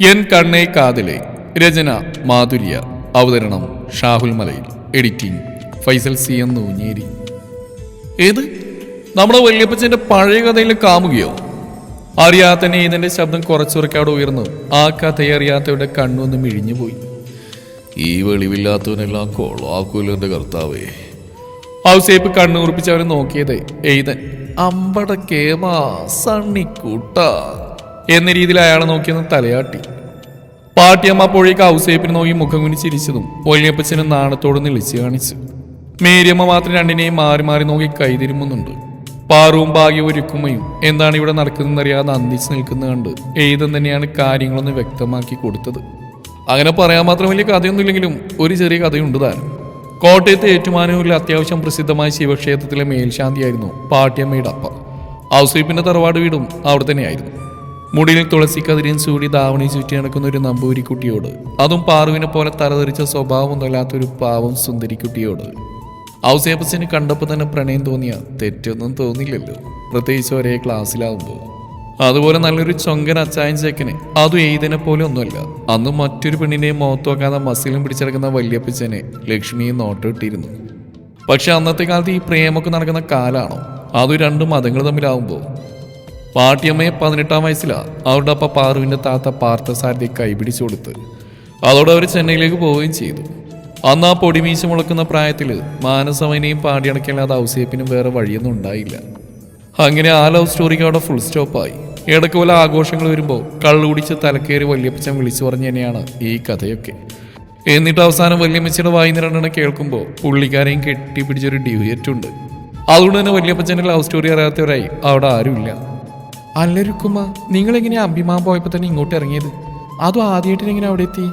N കണ്ണേ കാതിലെ രചന മാധുര്യ. അവതരണം Shahul Malayil. Editing Faisal C M Noonjeri. ഏത്? നമ്മുടെ വല്യപ്പച്ചന്റെ പഴയ കഥയിലെ കാമുകയോ? അറിയാത്ത ഇതിന്റെ ശബ്ദം കുറച്ചുറക്കാട് ഉയർന്നു. ആ കഥയെ അറിയാത്തവരുടെ കണ്ണൊന്ന് മിഴിഞ്ഞുപോയി. ഈ വെളിവില്ലാത്തവനെല്ലാം കൊളാക്കൂലന്റെ കർത്താവേ. ഔസേപ്പ് കണ്ണുറുപ്പിച്ച് അവനെ നോക്കിയത് എയ്തൻ അമ്പട കേമാ സണ്ണിക്കൂട്ട. എന്ന രീതിയിൽ അയാൾ നോക്കിയെന്ന് തലയാട്ടി. പാട്ടിയമ്മ അപ്പോഴേക്ക് ഔസേപ്പിന് നോക്കി മുഖം കുനി ചിരിച്ചതും വലിയപ്പച്ചനും നാണത്തോട് നിളിച്ച് കാണിച്ചു. മേരിയമ്മ മാത്രം രണ്ടിനെയും മാറി മാറി നോക്കി കൈതിരുമുന്നുണ്ട് പാറുവും ഭാഗ്യവും ഒരുക്കുമയും എന്താണ് ഇവിടെ നടക്കുന്നതെന്നറിയാതെ അന്തിച്ച് നിൽക്കുന്നത് കണ്ട് എഴുതം തന്നെയാണ് കാര്യങ്ങളൊന്ന് വ്യക്തമാക്കി കൊടുത്തത്. അങ്ങനെ പറയാൻ മാത്രം വലിയ കഥയൊന്നുമില്ലെങ്കിലും ഒരു ചെറിയ കഥയുണ്ട് താൻ കോട്ടയത്തെ ഏറ്റുമാനൂരിൽ അത്യാവശ്യം പ്രസിദ്ധമായ ശിവക്ഷേത്രത്തിലെ മേൽശാന്തിയായിരുന്നു പാട്ടിയമ്മയുടെ അപ്പ. ഔസീപ്പിന്റെ തറവാട് വീടും അവിടെ തന്നെയായിരുന്നു. മുടിയിൽ തുളസി കതിരിയും ചൂടി ദാവണി ചുറ്റി നടക്കുന്ന ഒരു നമ്പൂരിക്കുട്ടിയോട്. അതും പാറുവിനെ പോലെ തലതെറിച്ച സ്വഭാവം ഒരു പാവം സുന്ദരിക്കുട്ടിയോട്. ഔസേപ്പസിന് കണ്ടപ്പോൾ തന്നെ പ്രണയം തോന്നിയ തെറ്റൊന്നും തോന്നില്ലല്ലോ. പ്രത്യേകിച്ച് ഒരേ ക്ലാസ്സിലാവുമ്പോൾ അതുപോലെ നല്ലൊരു ചൊങ്കൻ അച്ചായൻ ചേക്കനെ. അതും എഴുതിനെ പോലെ ഒന്നുമല്ല. അന്ന് മറ്റൊരു പെണ്ണിനെയും മുഖത്ത് നോക്കാതെ മസിലും പിടിച്ചെടുക്കുന്ന വല്യപ്പച്ചനെ ലക്ഷ്മിയെ നോട്ടിട്ടിരുന്നു പക്ഷെ അന്നത്തെ കാലത്ത് ഈ പ്രേമൊക്കെ നടക്കുന്ന കാലാണോ? അതും രണ്ട് മതങ്ങൾ തമ്മിലാവുമ്പോൾ പാട്ടിയമ്മയെ പതിനെട്ടാം വയസ്സിലാണ് അവരുടെ അപ്പ പാറുവിന്റെ താത്ത പാർത്ഥസാരഥി കൈപിടിച്ചു കൊടുത്ത്. അതോടെ അവർ ചെന്നൈയിലേക്ക് പോവുകയും ചെയ്തു. അന്ന് ആ പൊടിമീശ മുളക്കുന്ന പ്രായത്തിൽ മാനസവനെയും പാടിയടക്കല്ലാതെ ഔസേപ്പിനും വേറെ വഴിയൊന്നും ഉണ്ടായില്ല. അങ്ങനെ ആ ലവ് സ്റ്റോറിക്ക് അവിടെ ഫുൾ സ്റ്റോപ്പായി ഇടയ്ക്ക് പോലെ ആഘോഷങ്ങൾ വരുമ്പോൾ കള്ളുകുടിച്ച് തലക്കേറി വല്യപ്പച്ചൻ വിളിച്ചു പറഞ്ഞു തന്നെയാണ് ഈ കഥയൊക്കെ. എന്നിട്ട് അവസാനം വല്യമ്മച്ചിയുടെ വായി രണ്ടെണ്ണം കേൾക്കുമ്പോൾ പുള്ളിക്കാരെയും കെട്ടിപ്പിടിച്ചൊരു ഡ്യൂയറ്റുണ്ട് അതുകൊണ്ട് തന്നെ വല്യപ്പച്ചന്റെ ലവ് സ്റ്റോറി അറിയാത്തവരായി അവിടെ ആരുമില്ല. അല്ലരുക്കുമ്മ നിങ്ങളെങ്ങനെയാ അമ്പിമാൻ പോയപ്പോൾ തന്നെ ഇങ്ങോട്ട് ഇറങ്ങിയത്? അതും ആദ്യമായിട്ട് എങ്ങനെ അവിടെ എത്തി?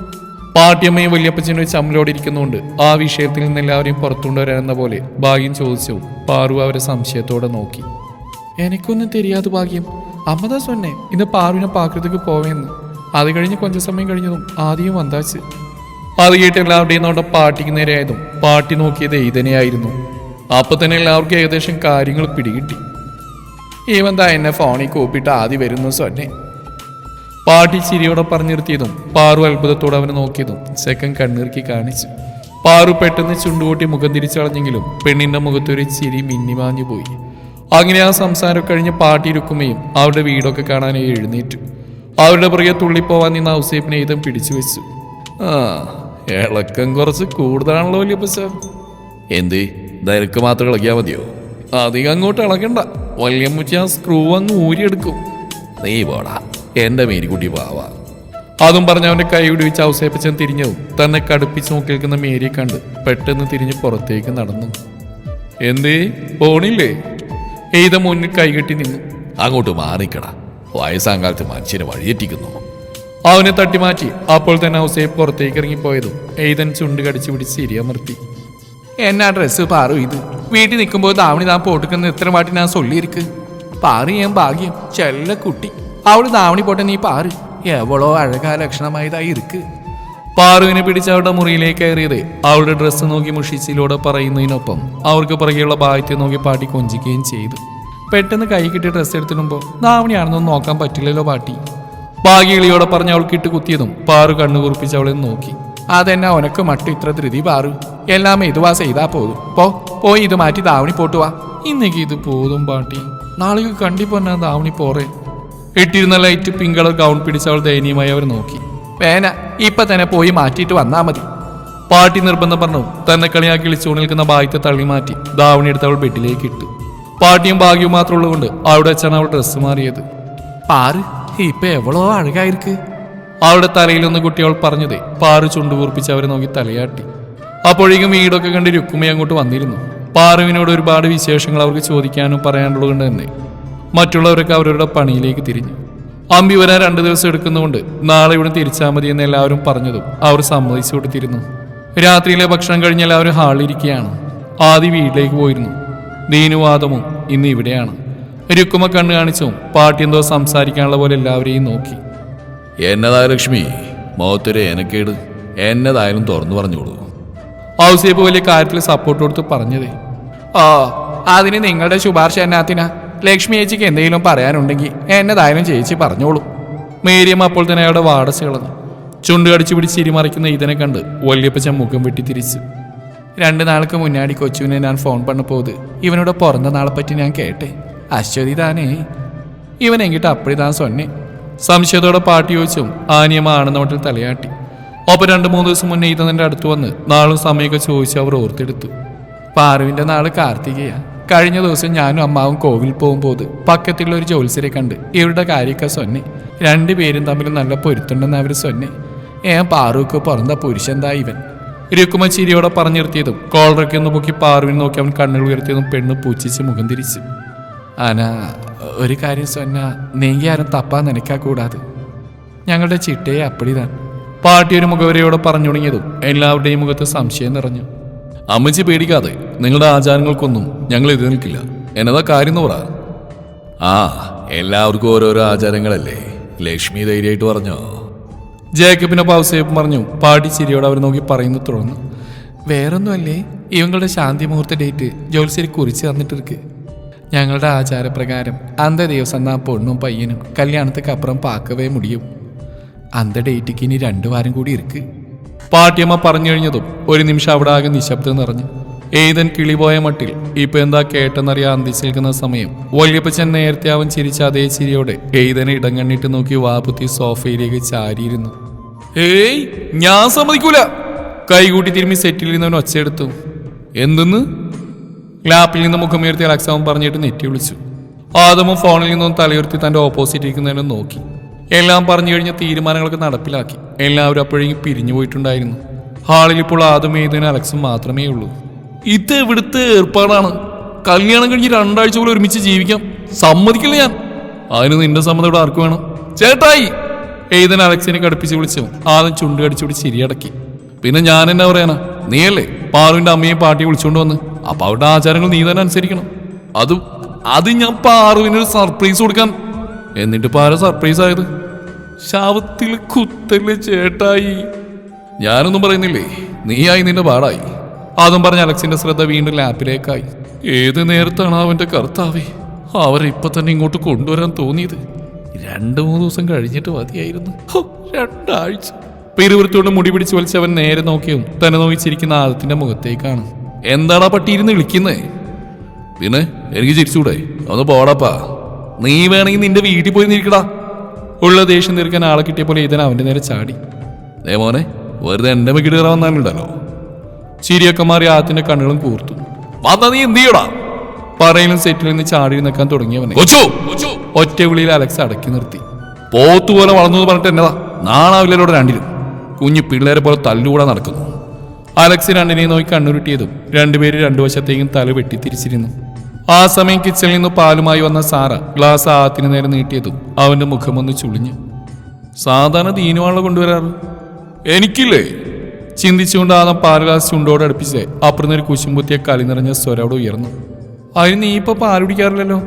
പാട്ടിയമ്മയും വല്യപ്പച്ചനും ചമ്മലോടെ ഇരിക്കുന്നുണ്ട്. ആ വിഷയത്തിൽ നിന്ന് എല്ലാവരെയും പുറത്തുകൊണ്ടുവരാനെന്ന പോലെ ഭാഗ്യം ചോദിച്ചു. പാറു അവരെ സംശയത്തോടെ നോക്കി. എനിക്കൊന്നും തെരിയാതെ ഭാഗ്യം. അമ്മതാ സൊന്നെ ഇന്ന് പാറുവിനെ പാകൃതിക്ക് പോവേന്ന്. അത് കഴിഞ്ഞ് കൊഞ്ച സമയം കഴിഞ്ഞതും ആദ്യം വന്താച്ച്. അത് കേട്ട് എല്ലാവരുടെയും നമ്മുടെ പാട്ടിക്ക് നേരെയായതും പാട്ടി നോക്കിയത് എയ്തനെയായിരുന്നു അപ്പൊ തന്നെ എല്ലാവർക്കും ഏകദേശം കാര്യങ്ങൾ പിടികിട്ടി. ഇവന്താ എന്നെ ഫോണിൽ കൂപ്പിട്ട് ആദ്യം വരുന്നു സ്വന്നെ. പാട്ടി ചിരിയോടെ പറഞ്ഞു നിർത്തിയതും പാറു അത്ഭുതത്തോടെ അവനെ നോക്കിയതും സെക്കൻഡ് കണ്ണീർക്കി കാണിച്ചു. പാറു പെട്ടെന്ന് ചുണ്ടുകൂട്ടി മുഖം തിരിച്ചളഞ്ഞെങ്കിലും പെണ്ണിന്റെ മുഖത്തൊരു ചിരി മിന്നിമാഞ്ഞു പോയി. അങ്ങനെ ആ സംസാരം കഴിഞ്ഞ് പാട്ടി ഇരിക്കുമ്പോയും അവരുടെ വീടൊക്കെ കാണാനായി എഴുന്നേറ്റു. അവരുടെ പുറകെ തുള്ളിപ്പോവാൻ നിന്ന് ഔസേപ്പിനെ ഇതം പിടിച്ചു വെച്ചു. ആ ഇളക്കം കുറച്ച് കൂടുതലാണല്ലോ വലിയ സാർ എന്തേ ദൈർക്ക് മാത്രം ഇളകിയാൽ മതിയോ? അധികം അങ്ങോട്ട് ഇളകണ്ട വല്യമ്മച്ചി ആ സ്ക്രൂ അങ്ങ് ഊരിയെടുക്കും. നീ പോടാ എന്റെ മേരിക്കുട്ടി പാവാ. അതും പറഞ്ഞ അവന്റെ കൈ പിടിച്ച് അവസേപ്പിച്ചൻ തിരിഞ്ഞു തന്നെ കടുപ്പിച്ച് നോക്കി നിൽക്കുന്ന മേരിയെ കണ്ട് പെട്ടെന്ന് തിരിഞ്ഞ് പുറത്തേക്ക് നടന്നു. എന്തേ പോണില്ലേ? എയ്ത മുന്നിൽ കൈകെട്ടി നിന്നു. അങ്ങോട്ട് മാറിക്കടാ. വയസ്സാങ്കാലത്ത് മനുഷ്യനെ വഴിയെറ്റിക്കുന്നു അവനെ തട്ടിമാറ്റി അപ്പോൾ തന്നെ ഔസേപ്പ് പുറത്തേക്ക് ഇറങ്ങിപ്പോയതും. എയ്തൻ ചുണ്ട് കടിച്ചു പിടിച്ച് ഇരിയമർത്തി എന്നാ ഡ്രസ്സ് പാറു ഇത്? വീട്ടിൽ നിൽക്കുമ്പോൾ ദാവണി താൻ പോട്ടുക്കുന്ന ഇത്ര വാട്ടി ഞാൻ സൊല്ലിയിരിക്ക്. പാറി ഞാൻ ഭാഗ്യം. ചെല്ല കുട്ടി. അവൾ ദാവണി പോട്ടെ നീ പാറ്. എവളോ അഴകാ ലക്ഷണമായതായി ഇരിക്ക്. പാറുവിനെ പിടിച്ച് അവളുടെ മുറിയിലേക്ക് കയറിയത് അവളുടെ ഡ്രസ്സ് നോക്കി മുഷിച്ചിലൂടെ പറയുന്നതിനൊപ്പം അവർക്ക് പുറകെയുള്ള ഭാഗ്യത്തെ നോക്കി പാട്ടി കൊഞ്ചിക്കുകയും ചെയ്തു. പെട്ടെന്ന് കൈ കിട്ടി ഡ്രസ്സ് എടുത്തിടുമ്പോൾ ദാവണിയാണെന്നൊന്നും നോക്കാൻ പറ്റില്ലല്ലോ പാട്ടി. ഭാഗ്യളിയോടെ പറഞ്ഞ് അവൾക്ക് ഇട്ട് കുത്തിയതും പാറു കണ്ണു കുറിപ്പിച്ച് അവളെ നോക്കി. അതെന്നെ അവനൊക്കെ മട്ടു ഇത്ര ധൃതി പാറു? എല്ലാം ഇതുവാ ചെയ്താ പോതും പോ പോയി ഇത് മാറ്റി ദാവണി പോട്ടുവാ ഇന്നേക്ക് ഇത് പോതും പാട്ടി. നാളേക്ക് കണ്ടിപ്പൊന്നാ ദാവണി പോറേ. ഇട്ടിരുന്ന ലൈറ്റ് പിങ്ക് കളർ ഗൗൺ പിടിച്ചവൾ ദയനീയമായി അവർ നോക്കി. വേന ഇപ്പൊ തന്നെ പോയി മാറ്റിയിട്ട് വന്നാ മതി. പാട്ടി നിർബന്ധം പറഞ്ഞു തന്നെ കളിയാക്കി വിളിച്ചു നിൽക്കുന്ന ഭാഗ്യത്തെ തള്ളി മാറ്റി ദാവണി എടുത്ത് അവൾ ബെഡിലേക്ക് ഇട്ടു. പാട്ടിയും ഭാഗ്യവും മാത്രം ഉള്ളതുകൊണ്ട് അവിടെ വെച്ചാണ് അവൾ ഡ്രസ്സ് മാറിയത്. പാറ് ഇപ്പൊ എവളോ അഴകായിരിക്ക്. അവളുടെ തലയിലൊന്ന് കുട്ടി അവൾ പറഞ്ഞതേ പാറ് ചുണ്ടുകൂർപ്പിച്ച് അവരെ നോക്കി തലയാട്ടി. അപ്പോഴേക്കും വീടൊക്കെ കണ്ട് രുക്കുമി അങ്ങോട്ട് വന്നിരുന്നു. പാറുവിനോട് ഒരുപാട് വിശേഷങ്ങൾ അവർക്ക് ചോദിക്കാനും പറയാനുള്ളത് കൊണ്ട് തന്നെ. മറ്റുള്ളവരൊക്കെ അവരുടെ പണിയിലേക്ക് തിരിഞ്ഞു. അമ്പി വരാൻ രണ്ടു ദിവസം എടുക്കുന്നതുകൊണ്ട് നാളെ ഇവിടെ തിരിച്ചാൽ മതി എന്ന് എല്ലാവരും പറഞ്ഞതും അവർ സമ്മതിച്ചു കൊടുത്തിരുന്നു. രാത്രിയിലെ ഭക്ഷണം കഴിഞ്ഞ് എല്ലാവരും ഹാളിലിരിക്കുകയാണ് ആദ്യ വീട്ടിലേക്ക് പോയിരുന്നു. ദീനുവാദമും ഇന്ന് ഇവിടെയാണ്. രുക്കുമ കണ്ണു കാണിച്ചും പാട്ടി എന്തോ സംസാരിക്കാനുള്ള പോലെ എല്ലാവരെയും നോക്കി. എന്നതാ ലക്ഷ്മി? മോത്തൊരു എനക്കേട്. എന്നതായാലും തുറന്നു പറഞ്ഞോളൂ ഔസേപ്പ് വലിയ കാര്യത്തിൽ സപ്പോർട്ട് കൊടുത്ത് പറഞ്ഞതേ. ഓ അതിന് നിങ്ങളുടെ ശുപാർശ എന്നാത്തിനാ? ലക്ഷ്മി ചേച്ചിക്ക് എന്തെങ്കിലും പറയാനുണ്ടെങ്കിൽ എന്നതായാലും ചേച്ചി പറഞ്ഞോളൂ. മേരിയമ്മ അപ്പോൾ തന്നെ അയാളുടെ വാടസ് കളഞ്ഞു ചുണ്ട് കടിച്ചു പിടിച്ച് ചിരിമറിക്കുന്ന ഇതിനെ കണ്ട് വല്യപ്പച്ചൻ മുഖം വെട്ടി തിരിച്ചു. രണ്ട് നാൾക്ക് മുന്നാടി കൊച്ചുവിനെ ഞാൻ ഫോൺ പണ്ണ പോത് ഇവനോട് പിറന്ന നാളെ പറ്റി ഞാൻ കേട്ടെ. അശ്വതി താനേ. ഇവൻ എങ്കിട്ട് അപ്പടിതാൻ സൊന്നെ. സംശയത്തോടെ പാട്ടി ചോദിച്ചും ആനിയമ്മ ആണെന്നോട്ടിൽ തലയാട്ടി. ഒപ്പം രണ്ട് മൂന്ന് ദിവസം മുന്നേ ഇതെന്റെ അടുത്ത് വന്ന് നാളും സമയമൊക്കെ ചോദിച്ച് അവർ ഓർത്തെടുത്തു. പാറുവിന്റെ നാൾ കാർത്തികയാ. കഴിഞ്ഞ ദിവസം ഞാനും അമ്മാവും കോവിൽ പോകുമ്പോൾ പക്കത്തുള്ള ഒരു ജോത്സ്യരെ കണ്ട് ഇവരുടെ കാര്യമൊക്കെ സൊന്നെ രണ്ടുപേരും തമ്മിൽ നല്ല പൊരുത്തുണ്ടെന്ന് അവർ സൊന്നെ ഏ പാറുക്ക് പുറന്താ പുരുഷന്താ ഇവൻ. രുക്കുമ ചിരിയോടെ പറഞ്ഞു നിർത്തിയതും കോളറൊക്കെ ഒന്ന് പൊക്കി പാറുവിനെ നോക്കി അവൻ കണ്ണുകൾ ഉയർത്തിയതും പെണ്ണ് പൂച്ചിച്ച് മുഖം തിരിച്ചു. ആന ഒരു കാര്യം സൊന്ന നീങ്ങി ആരും തപ്പാൻ നനയ്ക്കാ കൂടാതെ. ഞങ്ങളുടെ ചിട്ടയെ അപ്പടിതാൻ പാട്ടിയൊരു മുഖവരയോടെ പറഞ്ഞു തുടങ്ങിയതും എല്ലാവരുടെയും മുഖത്ത് സംശയം നിറഞ്ഞു. അമ്മച്ചി പേടിക്കാതെ നിങ്ങളുടെ ആചാരങ്ങൾക്കൊന്നും ഞങ്ങൾ എതിർ നിൽക്കില്ല. എന്നതാ കാര്യം എന്ന് പറ. ആ എല്ലാവർക്കും ഓരോരോ ആചാരങ്ങളല്ലേ? ലക്ഷ്മി ധൈര്യമായിട്ട് പറഞ്ഞോ? ജേക്കബിനെ പൗസേപ്പ് പറഞ്ഞു പാടി ചിരിയോടെ അവർ നോക്കി പറയുന്നു തുടർന്ന്. വേറൊന്നുമല്ലേ? ഇവങ്ങളുടെ ശാന്തി മുഹൂർത്ത ഡേറ്റ് ജോത്സ്യരി കുറിച്ച് തന്നിട്ടിരിക്ക്. ഞങ്ങളുടെ ആചാരപ്രകാരം അന്ത ദിവസം നാ പൊണ്ണും പയ്യനും കല്യാണത്തിക്കപ്പുറം പാക്കവേ മുടിയും. അന്ത ഡേറ്റിക്ക് ഇനി രണ്ടു വാരം കൂടി ഇരിക്ക്. പാട്ടിയമ്മ പറഞ്ഞു കഴിഞ്ഞതും ഒരു നിമിഷം അവിടെ ആകെ നിശബ്ദം നിറഞ്ഞു. ഏതൻ കിളിപോയ മട്ടിൽ ഇപ്പൊ എന്താ കേട്ടെന്നറിയാൻ അന്തിച്ച് സമയം. വല്യപ്പച്ചൻ നേരത്തെ അവൻ ചിരിച്ച അതേ ചിരിയോടെ ഏതനെ ഇടങ്ങണ്ണിട്ട് നോക്കി വാപുത്തി സോഫയിലേക്ക് ചാരിയിരുന്നു. ഏയ് ഞാൻ സമ്മതിക്കൂല. കൈകൂട്ടി തിരുമ്മി സെറ്റിൽ നിന്നവൻ ഒച്ചയെടുത്തു. എന്തെന്ന്? ലാപ്പിൽ നിന്ന് മുഖമുയർത്തി അലക്സാമൻ പറഞ്ഞിട്ട് നെറ്റി വിളിച്ചു. ആദമും ഫോണിൽ നിന്നും തലയുർത്തി തന്റെ ഓപ്പോസിറ്റ് ഇരിക്കുന്നതിനും നോക്കി. എല്ലാം പറഞ്ഞു കഴിഞ്ഞ തീരുമാനങ്ങളൊക്കെ നടപ്പിലാക്കി. എല്ലാവരും അപ്പോഴേക്കും പിരിഞ്ഞു പോയിട്ടുണ്ടായിരുന്നു. ഹാളിൽ ഇപ്പോൾ ആദ്യം എഴുതുന്ന അലക്സും മാത്രമേ ഉള്ളൂ. ഇത് ഇവിടുത്തെ ഏർപ്പാടാണ്. കല്യാണം കഴിഞ്ഞ് രണ്ടാഴ്ച പോലും ഒരുമിച്ച് ജീവിക്കാം. സമ്മതിക്കില്ല ഞാൻ. അതിന് നിന്റെ സമ്മതം ഇവിടെ ആർക്ക് വേണം? ചേട്ടായി! ഏതൻ അലക്സിനെ കടുപ്പിച്ച് വിളിച്ചു. ആദ്യം ചുണ്ട് കടിച്ചുപിടി ശരിയടക്കി പിന്നെ ഞാൻ എന്നാ പറയാനാ നീയല്ലേ? പാറുവിന്റെ അമ്മയെ പാട്ടി വിളിച്ചുകൊണ്ട് വന്ന്. അപ്പൊ അവരുടെ ആചാരങ്ങൾ നീ തന്നെ അനുസരിക്കണം. അതും അത് ഞാൻ പാറുവിനൊരു സർപ്രൈസ് കൊടുക്കാൻ എന്നിട്ട് പാര സർപ്രൈസ് ആയത്? ശാവത്തിൽ കുത്തൽ ചേട്ടായി. ഞാനൊന്നും പറയുന്നില്ലേ? നീയായി നിന്റെ പാടായി. അതും പറഞ്ഞ അലക്സിന്റെ ശ്രദ്ധ വീണ്ടും ലാപ്പിലേക്കായി. ഏത് നേരത്താണ് അവന്റെ കർത്താവേ? അവരെ ഇപ്പൊ തന്നെ ഇങ്ങോട്ട് കൊണ്ടുവരാൻ തോന്നിയത്. രണ്ടു മൂന്ന് ദിവസം കഴിഞ്ഞിട്ട് മതിയായിരുന്നു. രണ്ടാഴ്ച. പെരുവൃത്തിയോട് മുടി പിടിച്ച് വലിച്ചവൻ നേരെ നോക്കിയും തന്നെ നോക്കിച്ചിരിക്കുന്ന ആദത്തിന്റെ മുഖത്തേക്കാണ്. എന്താടാ പട്ടി ഇരുന്ന് വിളിക്കുന്നേ? പിന്നെ എനിക്ക് ചിരിച്ചൂടെ? ഒന്ന് പോടാപ്പാ. നീ വേണമെങ്കിൽ നിന്റെ വീട്ടിൽ പോയി നിൽക്കടാ. ഉള്ള ദേഷ്യം തീർക്കാൻ ആളെ കിട്ടിയ പോലെ ഇതിനെ അവന്റെ നേരെ ചാടി. ദേ മോനെ വെറുതെ എന്റെ മെക്കിട്ട് കയറാൻ വന്നാലുണ്ടല്ലോ. ചിരിയൊക്കെ മാറി ആത്തിന്റെ കണ്ണുകളും കൂർത്തു. വന്നാ നീ എന്ത് ചെയ്യടാ? പറയിലും സെറ്റിൽ നിന്ന് ചാടി നിൽക്കാൻ തുടങ്ങിയവനെ. ഒറ്റ വിളിയിൽ അലക്സ് അടക്കി നിർത്തി. പോത്തുപോലെ വളർന്നു എന്ന് പറഞ്ഞിട്ട് എന്നതാ? നാണാവില്ലോടെ രണ്ടിലും. കുഞ്ഞു പിള്ളേരെ പോലെ തല്ലുകൂടാ നടക്കുന്നു. അലക്സ് രണ്ടിനെയും നോക്കി കണ്ണുരുട്ടിയതും രണ്ടുപേരും രണ്ടു വശത്തേക്കും തല വെട്ടി വെട്ടിത്തിരിച്ചിരുന്നു ആ സമയം കിച്ചണിൽ നിന്ന് പാലുമായി വന്ന സാറ ഗ്ലാസ് ആത്തിന് നേരെ നീട്ടിയതും അവന്റെ മുഖമൊന്ന് ചുളിഞ്ഞു. സാധാരണ ദീനുവാണല്ലോ കൊണ്ടുവരാറ്? എനിക്കില്ലേ? ചിന്തിച്ചുകൊണ്ട് ആദ്യം പാൽ ഗ്ലാസ് ചുണ്ടോട് അടുപ്പിച്ച് അപ്പുറം ഒരു കുശുമ്പുത്തിയ കലി നിറഞ്ഞ സ്വരോട് ഉയർന്നു. അതിന് നീ ഇപ്പൊ പാൽ കുടിക്കാറില്ലല്ലോ?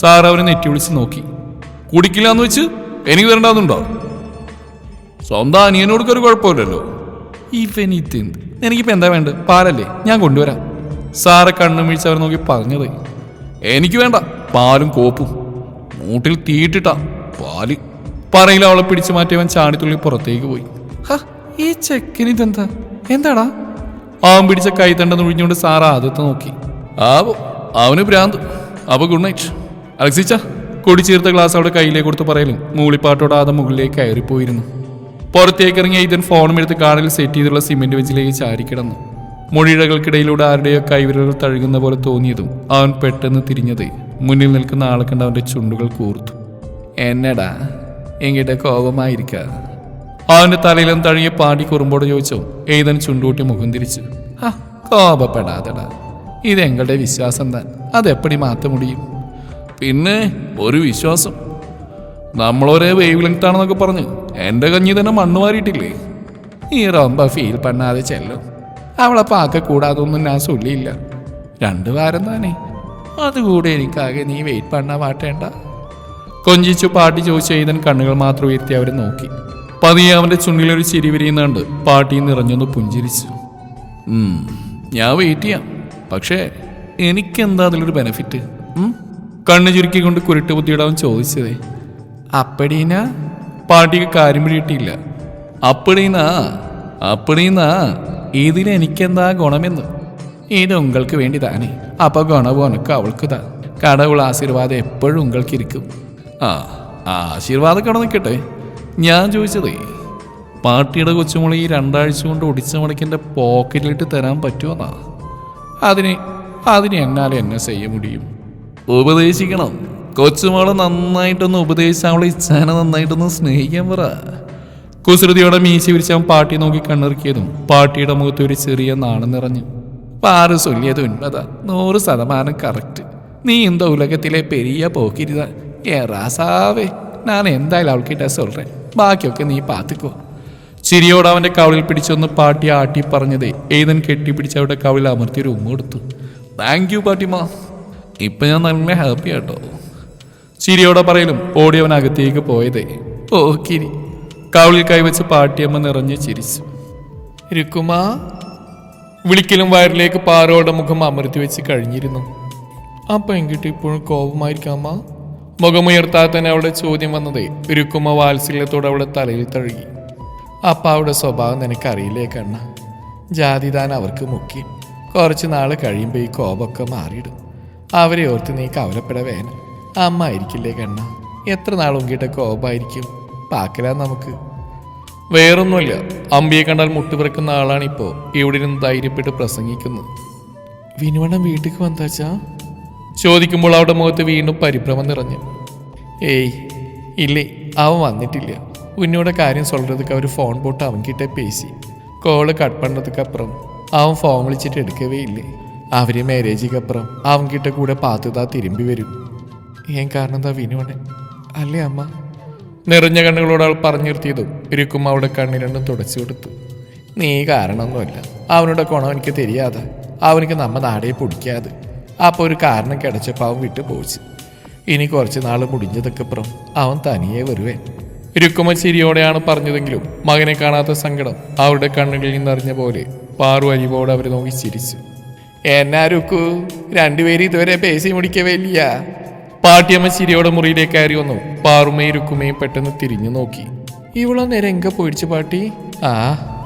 സാർ അവനെ നെറ്റി വിളിച്ച് നോക്കി. കുടിക്കില്ല എന്ന് വെച്ച് എനിക്ക് വരണ്ടാന്നുണ്ടോ? സ്വന്തം അനിയനോടൊക്കെ ഒരു കുഴപ്പമില്ലല്ലോ. എനിക്കിപ്പോ എന്താ വേണ്ടത്? പാലല്ലേ? ഞാൻ കൊണ്ടുവരാം. സാറ് കണ്ണു വീഴ്ച അവർ നോക്കി പറഞ്ഞത്. എനിക്ക് വേണ്ട. പാലും കോപ്പും. മൂട്ടിൽ തീയിട്ടിട്ടാ പാൽ. പറയിൽ അവളെ പിടിച്ചു മാറ്റിയവൻ ചാണിത്തുള്ളി പുറത്തേക്ക് പോയി. ഈ ചെക്കന് ഇതെന്താ? എന്താടാ? അവൻ പിടിച്ച കൈത്തണ്ട നുഴിഞ്ഞുകൊണ്ട് സാർ ആദ്യത്തെ നോക്കി. ആവോ അവന് ഭ്രാന്ത്. അപ്പൊ ഗുഡ് നൈറ്റ് അലക്സിച്ച കൊടിച്ചീർത്ത ഗ്ലാസ് അവിടെ കയ്യിലേക്ക് കൊടുത്ത് പറയലും. മൂളിപ്പാട്ടോടെ ആദ്യം മുകളിലേക്ക് കയറിപ്പോയിരുന്നു. പുറത്തേക്ക് ഇറങ്ങിയ ഇതൻ ഫോണും എടുത്ത് കാറിൽ സെറ്റ് ചെയ്തുള്ള സിമെന്റ് വെച്ചിലേക്ക് ചാരിക്കിടന്നു. മുഴിഴകൾക്കിടയിലൂടെ ആരുടെയോ കൈവിരകൾ തഴുകുന്ന പോലെ തോന്നിയതും അവൻ പെട്ടെന്ന് തിരിഞ്ഞത് മുന്നിൽ നിൽക്കുന്ന ആളെ കണ്ട് അവന്റെ ചുണ്ടുകൾ കൂർത്തു. എന്നടാ എങ്കിട്ട് കോപമായിരിക്കാ? അവന്റെ തലയിലും തഴുകിയ പാടി കുറുമ്പോട് ചോദിച്ചു. ഏതൻ ചുണ്ടൂട്ടി മുഖം തിരിച്ചു. ആ കോപപ്പെടാതെടാ. ഇത് എങ്ങളുടെ വിശ്വാസം താൻ. അതെപ്പടി മാറ്റം മുടിയും? പിന്നെ ഒരു വിശ്വാസം. നമ്മളൊരേ വേവ് ലെങ്ത് ആണെന്നൊക്കെ പറഞ്ഞ് എന്റെ കഞ്ഞി തന്നെ മണ്ണ് മാറിയിട്ടില്ലേ ഈ റോമ്പ ഫീൽ പണ്ണാതെ ചെല്ലും. അവളെ പാക്ക കൂടാതൊന്നും ഞാൻ ചൊല്ലിയില്ല രണ്ടു വാരം താനേ. അതുകൂടെ എനിക്കാകെ നീ വെയിറ്റ് പണ്ണ പാട്ടേണ്ട കൊഞ്ചിച്ചു പാട്ടി ചോദിച്ച ഏതൻ കണ്ണുകൾ മാത്രം ഉയർത്തി അവരെ നോക്കി. പതിയെ അവന്റെ ചുണ്ടിലൊരു ചിരി വിരിയുന്നുണ്ട്. പാട്ടി നിറഞ്ഞൊന്ന് പുഞ്ചിരിച്ചു. ഞാൻ വെയിറ്റ് ചെയ്യാം. പക്ഷേ എനിക്കെന്താ അതിലൊരു ബെനഫിറ്റ് കണ്ണു ചുരുക്കിക്കൊണ്ട് കുരുട്ട് ബുദ്ധിയുടെ അവൻ ചോദിച്ചതേ. അപ്പടീന? പാട്ടിക്ക് കാര്യം പിടിയിട്ടില്ല. അപ്പടീന്നാ അപ്പടീന്നാ ഇതിൽ എനിക്കെന്താ ഗുണമെന്ന്? ഇത് ഉങ്ങൾക്ക് വേണ്ടി താനേ. അപ്പൊ ഗുണവും ഉനക്ക് അവൾക്ക് താ. കടവുൾ ആശീർവാദം എപ്പോഴും ഉങ്ങൾക്ക് ഇരിക്കും ആ ആശീർവാദം കട നിൽക്കട്ടെ. ഞാൻ ചോദിച്ചതേ പാർട്ടിയുടെ കൊച്ചുമുളി രണ്ടാഴ്ച കൊണ്ട് ഒടിച്ച മടക്കിന്റെ പോക്കറ്റിലിട്ട് തരാൻ പറ്റുമെന്നാ അതിന് അതിന് എന്നാൽ എന്നെ ചെയ്യ മുടിയും. ഉപദേശിക്കണം. കൊച്ചുമോളെ നന്നായിട്ടൊന്ന് ഉപദേശിച്ച അവളെ ഇച്ഛാനെ നന്നായിട്ടൊന്ന് സ്നേഹിക്കാൻ പറ. കുസൃതിയോടെ മീശി വിരിച്ചവൻ പാട്ടി നോക്കി കണ്ണിറുക്കിയതും പാട്ടിയുടെ മുഖത്ത് ഒരു ചെറിയ നാണം നിറഞ്ഞു. പാറ് സൊല്ലിയത് ഉണ്ടതാ നൂറ് ശതമാനം കറക്റ്റ് നീ എന്താ ഉലകത്തിലെ പെരിയ പോക്കിരുത. ഏറാസാവേ ഞാൻ എന്തായാലും അവൾക്കിട്ട സൊല്ലേ ബാക്കിയൊക്കെ നീ പാത്തിക്കോ. ചിരിയോട് അവന്റെ കവളിൽ പിടിച്ചൊന്ന് പാട്ടി ആട്ടി പറഞ്ഞത് ഏതൻ കെട്ടിപ്പിടിച്ച് അവരുടെ കവളിൽ അമർത്തി ഒരു ഉമ്മ കൊടുത്തു. താങ്ക് യു പാട്ടിമാ. ഇപ്പം ഞാൻ നല്ല ഹാപ്പി ആട്ടോ. ചിരിയോടെ പറയലും ഓടി അവൻ അകത്തേക്ക് പോയതേ. ഓ കിരി. കവളിൽ കൈവച്ച് പാട്ടിയമ്മ നിറഞ്ഞ് ചിരിച്ചു. രുക്കുമാ വിളിക്കലും വയറിലേക്ക് പാറോടെ മുഖം അമർത്തി വെച്ച് കഴിഞ്ഞിരുന്നു. ആ പെൺകുട്ടി ഇപ്പോഴും കോപമായിരിക്കാമ? മുഖമുയർത്താതെ തന്നെ അവിടെ ചോദ്യം വന്നതേ രുക്കുമ വാത്സല്യത്തോടെ അവിടെ തലയിൽ തഴുകി. അപ്പ അവളുടെ സ്വഭാവം നിനക്കറിയില്ലേ കണ്ണ? ജാതിദാൻ അവർക്ക് മുക്കി കുറച്ച് നാൾ കഴിയുമ്പോൾ ഈ കോപമൊക്കെ മാറിയിടും. അവരെ ഓർത്ത് നീ കവലപ്പെട വേന. അമ്മ ആയിരിക്കില്ലേ കണ്ണ? എത്ര നാളും കിട്ട കോപമായിരിക്കും പാക്കലാ നമുക്ക്. വേറൊന്നുമില്ല. അമ്പിയെ കണ്ടാൽ മുട്ടുപിറക്കുന്ന ആളാണിപ്പോൾ ഇവിടെ നിന്ന് ധൈര്യപ്പെട്ട് പ്രസംഗിക്കുന്നത് വിനുവണ്ണം വീട്ടിലേക്ക് വന്നാച്ചാ ചോദിക്കുമ്പോൾ അവിടെ മുഖത്ത് വീണ്ടും പരിഭ്രമം നിറഞ്ഞു. ഏയ് ഇല്ലേ അവൻ വന്നിട്ടില്ല. ഉന്നോട് കാര്യം സൊല്ലതുക്ക് അവർ ഫോൺ പോട്ട് അവൻ കിട്ടേ പേശി. കോൾ കട്ട് പണ്ണതുക്കപ്പുറം അവൻ ഫോൺ വിളിച്ചിട്ട് എടുക്കവേ ഇല്ലേ. അവർ മാരേജിക്കപ്പുറം. അവൻ കിട്ട കൂടെ പാത്തുതാ തിരുമ്പി വരും. ഏൻ കാരണം എന്താ വിനുവണേ അല്ലേ അമ്മ? നിറഞ്ഞ കണ്ണുകളോട് അവൾ പറഞ്ഞു നിർത്തിയതും ഇരിക്കും അവളുടെ കണ്ണി തുടച്ചു കൊടുത്തു. നീ കാരണമൊന്നുമില്ല. അവനോട് കുണം എനിക്ക് തിരിയാതെ. അവനിക്ക് നമ്മ നാടേ പിടിക്കാതെ. അപ്പോൾ ഒരു കാരണം കിടച്ചപ്പോൾ അവൻ വിട്ടു പോയിച്ചു. ഇനി കുറച്ച് നാൾ മുടിഞ്ഞതൊക്കെപ്പുറം അവൻ തനിയെ വരുവേ. രുക്കുമ ചിരിയോടെയാണ് പറഞ്ഞതെങ്കിലും മകനെ കാണാത്ത സങ്കടം അവരുടെ കണ്ണുകളിൽ നിന്നറിഞ്ഞ പോലെ പാറു അരിവോട് അവർ നോക്കി ചിരിച്ചു. എന്നാ രുക്കു രണ്ടുപേരും ഇതുവരെ പേശി മുടിക്കവേ ഇല്ല പാട്ടിയമ്മ ചിരിയോടെ മുറിയിലേക്ക് കയറി വന്നു. പാറുമയും രുക്കുമയും പെട്ടെന്ന് തിരിഞ്ഞു നോക്കി. ഇവളോ നേരം എങ്ക പോയിടിച്ചു പാട്ടി? ആ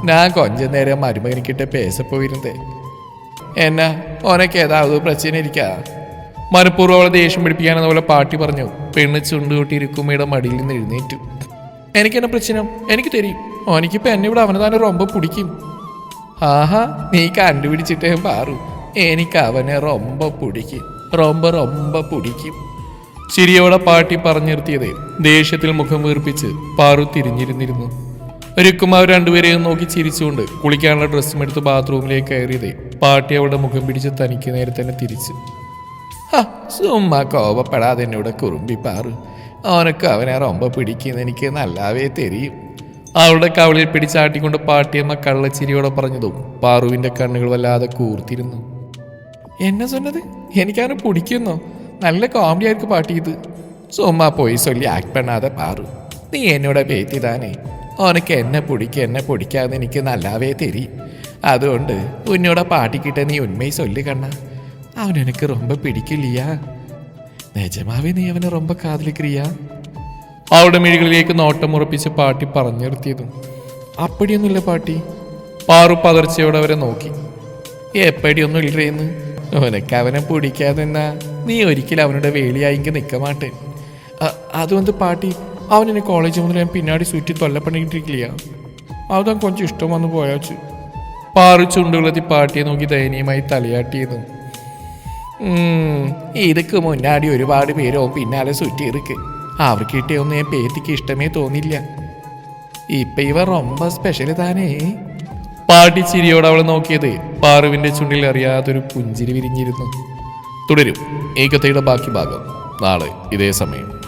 ഞാൻ കൊഞ്ച നേരം മരുമകനിക്കിട്ട് പേസ പോയിരുന്നേ എന്നാ ഓനക്ക് ഏതാവത് പ്രശ്നം ഇരിക്കാ? മനഃപൂർവം അവളെ ദേഷ്യം പിടിപ്പിക്കാനെന്ന പോലെ പാട്ടി പറഞ്ഞു. പെണ്ണ് ചുണ്ടുകൂട്ടി ഇരിക്കുമ്മയുടെ മടിയിൽ നിന്ന് എഴുന്നേറ്റു. എനിക്കെന്നെ പ്രശ്നം? എനിക്ക് തരും. ഓനിക്കിപ്പോ എന്നെ ഇവിടെ അവനെ തന്നെ റൊമ്പ പിടിക്കും. ആഹാ നീ കണ്ടുപിടിച്ചിട്ടേ പാറു. എനിക്ക് അവനെ റൊമ്പ പിടിക്കും. റൊമ്പ റൊമ്പ പിടിക്കും. ചിരിയോടെ പാട്ടി പറഞ്ഞിർത്തിയത് ദേഷ്യത്തിൽ മുഖം വീർപ്പിച്ച് പാറു തിരിഞ്ഞിരുന്നിരുന്നു. രുക്കുമാവ് രണ്ടുപേരെയും നോക്കി ചിരിച്ചുകൊണ്ട് കുളിക്കാനുള്ള ഡ്രസ്സും എടുത്ത് ബാത്റൂമിലേക്ക് കയറിയത് പാട്ടി അവളുടെ മുഖം പിടിച്ച് തനിക്ക് നേരെ തന്നെ തിരിച്ച്. ആ സുമ്മാ കോപപ്പെടാതെ എന്നോട് കുറുമ്പി പാറു. അവനൊക്കെ അവനെ റൊമ്പ പിടിക്കുന്ന എനിക്ക് നല്ലാവേ തെരിയും. അവളുടെ കവളിൽ പിടിച്ചാട്ടിക്കൊണ്ട് പാട്ടിയമ്മ കള്ളച്ചിരിയോടെ പറഞ്ഞതും പാറുവിന്റെ കണ്ണുകൾ വല്ലാതെ കൂർത്തിരുന്നു. എന്നെ സ്വന്നത് എനിക്കവനെ പിടിക്കുന്നോ? നല്ല കോമഡി ആയിരിക്കും പാട്ട് ഇത് സുമ്മാ പോയി சொல்லி ആക്ട് പെണ്ണാതെ പാറു. നീ എന്നോട് പേറ്റി താനേ ഓനക്ക് എന്നെ പിടിക്കും എന്നെ പൊടിക്കാന്ന് എനിക്ക് നല്ലാവേ തെരി. അതുകൊണ്ട് ഉന്നോട പാട്ടിക്കിട്ട നീ ഉന്മയി ചൊല്ലു കണ്ണ. അവൻ എനിക്ക് ரொம்ப പിടിക്കില്ല നിജമാവേ നീ അവനെ ரொம்ப കാതലിക്കിറിയാ. അവിടെ മിഴികളിലേക്ക് നോട്ടമുറപ്പിച്ച് പാട്ടി പറഞ്ഞു നിർത്തിയതും. അപ്പടിയൊന്നുമില്ല പാട്ടി. പാറു പതർച്ചയോടെ അവരെ നോക്കി. എപ്പടിയൊന്നും ഇല്ലേന്ന് ഒനക്ക് അവനെ പിടിക്കാതെന്നാ നീ ഒരിക്കലും അവനോട് വേലിയായെങ്കിൽ നിൽക്കമാട്ടെ അതുകൊണ്ട് പാട്ടി അവൻ എന്നെ കോളേജ് മുതൽ ഞാൻ പിന്നാടി സൂറ്റി തൊല്ലപ്പണിക്കിട്ടിരിക്കില്ല അവൻ കൊഞ്ച് ഇഷ്ടം വന്ന് പോയാച്ചു. പാറി ചുണ്ടുകളെത്തി പാട്ടിയെ നോക്കി ദയനീയമായി തലയാട്ടിയിരുന്നു ഇതൊക്കെ മുന്നാടി ഒരുപാട് പേരോ പിന്നാലെ സുറ്റി ഇറുക്ക് അവർക്ക് കിട്ടിയൊന്നും ഞാൻ പേത്തിക്ക് ഇഷ്ടമേ തോന്നില്ല. ഇപ്പം ഇവ റൊമ്പ സ്പെഷ്യൽ താനേ പാട്ടി ചിരിയോടെ അവളെ നോക്കിയത് പാറുവിന്റെ ചുണ്ടിൽ അറിയാത്തൊരു പുഞ്ചിരി വിരിഞ്ഞിരുന്നു. തുടരും. ഈ കഥയുടെ ബാക്കി ഭാഗം. നാളെ ഇതേ സമയം.